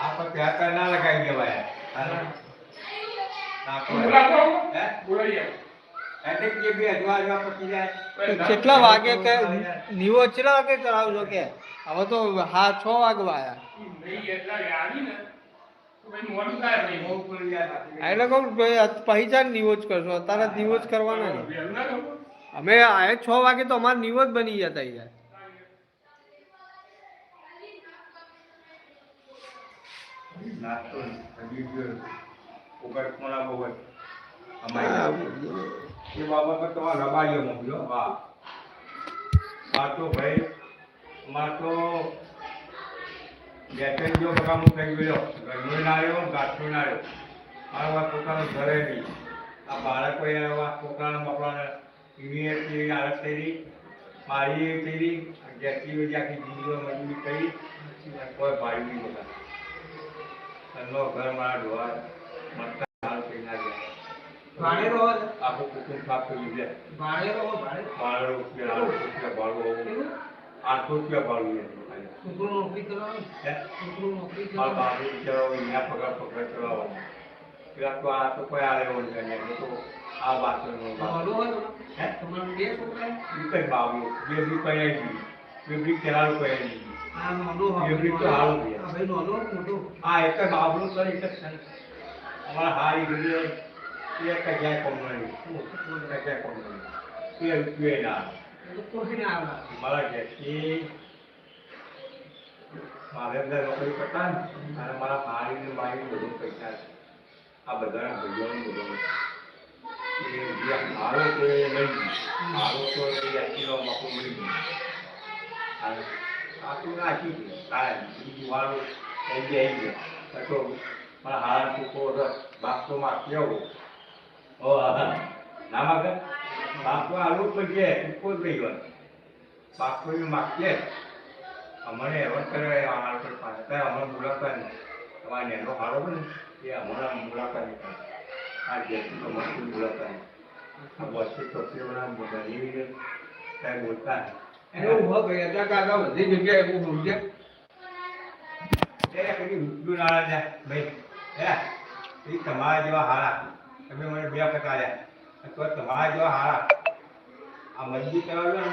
આ તો ત્યાં ત્યાં ના લગાવી દેવાય હા. નાખો. હે? એટલે કે બે અજવા અજવા પતી જાય. તો કેટલા વાગે કે નીવો કેટલા વાગે કરાવજો કે હવે તો હા છ વાગવા આયા બહુ પડી જાય બાકી. એટલે કહું પહેચાન નીવો જ કરશો અત્યારે નીવો જ કરવાના નહીં અમે આયા છ વાગે તો અમારે નીવો જ બની જતા યાર નાસ્તો હજી જો કોના બહુ અમારી એ બાબત તમારે રબારીઓ મોકલો હા. આ તો ભાઈ માં તો બે ત્રણ થઈ ગયો. ઘરનો ના આવ્યો ગાંઠનો ના આવ્યો. મારા પોતાનું ઘરે નહીં. આ બાળકો એવા છોકરાના બાપડાને થઈ રહી મારી થઈ રહી જેટલી બધી આખી જિંદગીઓ મજૂરી કરી. કોઈ ભાઈ નહીં બધા એમનો ઘર મારા મસ્ત હાલ થઈ ના ગયા આખું કુટુંબ સાફ કરી દે બાર રૂપિયા આઠ રૂપિયા ભાડું આઠસો રૂપિયા ભાડું છે ખાલી. હે? મારા બાપુ બિચારો અહીંયા પગાર પગાર ચલાવવાનો. પેલા તો આ તો કોઈ આવે એવો નથી અહીંયા તો આ બાથરૂમનો બાપ. હે? ઈ કઈ બાબુ બે બી કઈ આ એક જ સર એક જ અમારા હારી એ ના આવે. મારા મારે અંદર નોકરી કરતા અને મારા ભાઈ ને ભાઈ બધું પૈસા આ બધા ભાઈઓનું બધું. એ મારો તો નહીં મારો તો એ અકીલો મકો મળી ગયું અને આ તો નાખી કાંઈ બીજું વાળું થઈ ગયા તો પણ હારા ટૂંકો બાપતો માગી આવો ઓ ના માગે? બાપતો આવું જ પડીએ ટૂંકો જ નહીં ગયો બાપતો એ માગીએ અમને એવન કરે આ પર ત્યાં અમને મુલાકાત નહીં. તમારે નેનો હારો હોય ને એ હમણાં મુલાકાત નહીં આ જેથી તો મસ્તી મુલાકાત નહીં. બસથી ચોકીઓના ગરીબીને કાંઈ બોલતા નહીં. એ કદી રૂપિયો ના જાય ભાઈ. હે એ તમારા જેવા હારા. તમે મને બે પતાડ્યા તો તમારા જેવા હારા. આ મજબૂત કરાવ્યો ને.